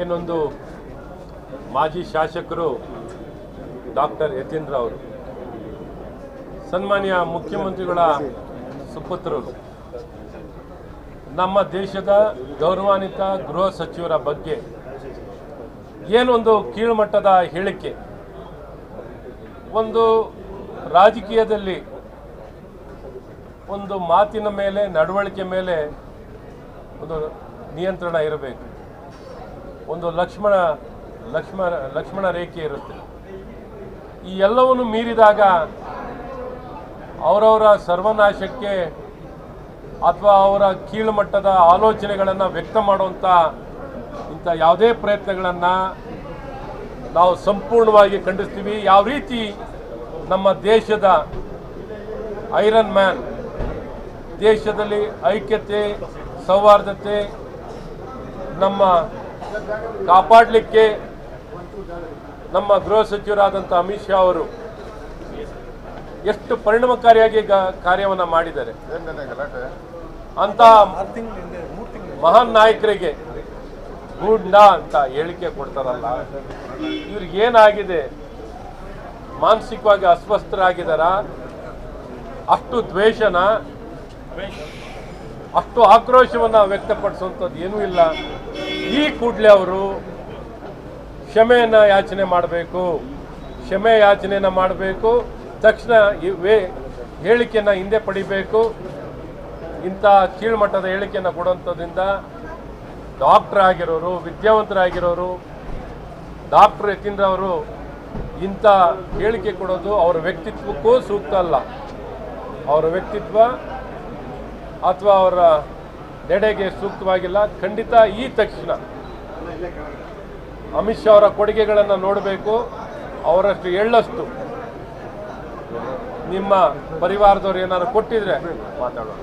ಏನೊಂದು ಮಾಜಿ ಶಾಸಕರು ಡಾಕ್ಟರ್ ಯತೀಂದ್ರ ಅವರು, ಸನ್ಮಾನ್ಯ ಮುಖ್ಯಮಂತ್ರಿಗಳ ಸುಪುತ್ರರು, ನಮ್ಮ ದೇಶದ ಗೌರವಾನ್ವಿತ ಗೃಹ ಸಚಿವರ ಬಗ್ಗೆ ಏನೊಂದು ಕೀಳುಮಟ್ಟದ ಹೇಳಿಕೆ, ಒಂದು ರಾಜಕೀಯದಲ್ಲಿ ಒಂದು ಮಾತಿನ ಮೇಲೆ, ನಡವಳಿಕೆ ಮೇಲೆ ಒಂದು ನಿಯಂತ್ರಣ ಇರಬೇಕು. ಒಂದು ಲಕ್ಷ್ಮಣ ಲಕ್ಷ್ಮಣ ಲಕ್ಷ್ಮಣ ರೇಖೆ ಇರುತ್ತೆ. ಈ ಎಲ್ಲವನ್ನು ಮೀರಿದಾಗ ಅವರವರ ಸರ್ವನಾಶಕ್ಕೆ ಅಥವಾ ಅವರ ಕೀಳುಮಟ್ಟದ ಆಲೋಚನೆಗಳನ್ನು ವ್ಯಕ್ತ ಮಾಡುವಂಥ ಇಂಥ ಯಾವುದೇ ಪ್ರಯತ್ನಗಳನ್ನು ನಾವು ಸಂಪೂರ್ಣವಾಗಿ ಖಂಡಿಸ್ತೀವಿ. ಯಾವ ರೀತಿ ನಮ್ಮ ದೇಶದ ಐರನ್ ಮ್ಯಾನ್, ದೇಶದಲ್ಲಿ ಐಕ್ಯತೆ, ಸೌಹಾರ್ದತೆ, ನಮ್ಮ ಕಾಪಾಡಲಿಕ್ಕೆ ನಮ್ಮ ಗೃಹ ಸಚಿವರಾದಂಥ ಅಮಿತ್ ಶಾ ಅವರು ಎಷ್ಟು ಪರಿಣಾಮಕಾರಿಯಾಗಿ ಕಾರ್ಯವನ್ನು ಮಾಡಿದ್ದಾರೆ. ಅಂತ ಮಹಾನ್ ನಾಯಕರಿಗೆ ಗೂಂಡ ಅಂತ ಹೇಳಿಕೆ ಕೊಡ್ತಾರಲ್ಲ, ಇವ್ರಿಗೆ ಏನಾಗಿದೆ? ಮಾನಸಿಕವಾಗಿ ಅಸ್ವಸ್ಥರಾಗಿದಾರ ಅಷ್ಟು ದ್ವೇಷನ? ಅಷ್ಟು ಆಕ್ರೋಶವನ್ನು ವ್ಯಕ್ತಪಡಿಸುವಂಥದ್ದು ಏನೂ ಇಲ್ಲ. ಈ ಕೂಡಲೇ ಅವರು ಕ್ಷಮೆಯನ್ನು ಯಾಚನೆ ಮಾಡಬೇಕು. ಕ್ಷಮೆ ಯಾಚನೆಯನ್ನು ಮಾಡಬೇಕು. ತಕ್ಷಣ ವೇ ಹೇಳಿಕೆಯನ್ನು ಹಿಂದೆ ಪಡಿಬೇಕು. ಇಂಥ ಕೀಳ್ಮಟ್ಟದ ಹೇಳಿಕೆಯನ್ನು ಕೊಡುವಂಥದ್ರಿಂದ ಡಾಕ್ಟರ್ ಆಗಿರೋರು, ವಿದ್ಯಾವಂತರಾಗಿರೋರು, ಡಾಕ್ಟರ್ ಯತೀಂದ್ರ ಅವರು ಇಂಥ ಹೇಳಿಕೆ ಕೊಡೋದು ಅವರ ವ್ಯಕ್ತಿತ್ವಕ್ಕೂ ಸೂಕ್ತ ಅಲ್ಲ. ಅವರ ವ್ಯಕ್ತಿತ್ವ ಅಥವಾ ಅವರ ನಡೆಗೆ ಸೂಕ್ತವಾಗಿಲ್ಲ. ಖಂಡಿತ ಈ ತಕ್ಷಣ ಅಮಿತ್ ಶಾ ಅವರ ಕೊಡುಗೆಗಳನ್ನು ನೋಡಬೇಕು. ಅವರಷ್ಟು ಎಳ್ಳಷ್ಟು ನಿಮ್ಮ ಪರಿವಾರದವರು ಏನಾದ್ರು ಕೊಟ್ಟಿದ್ರೆ ಮಾತಾಡೋಣ.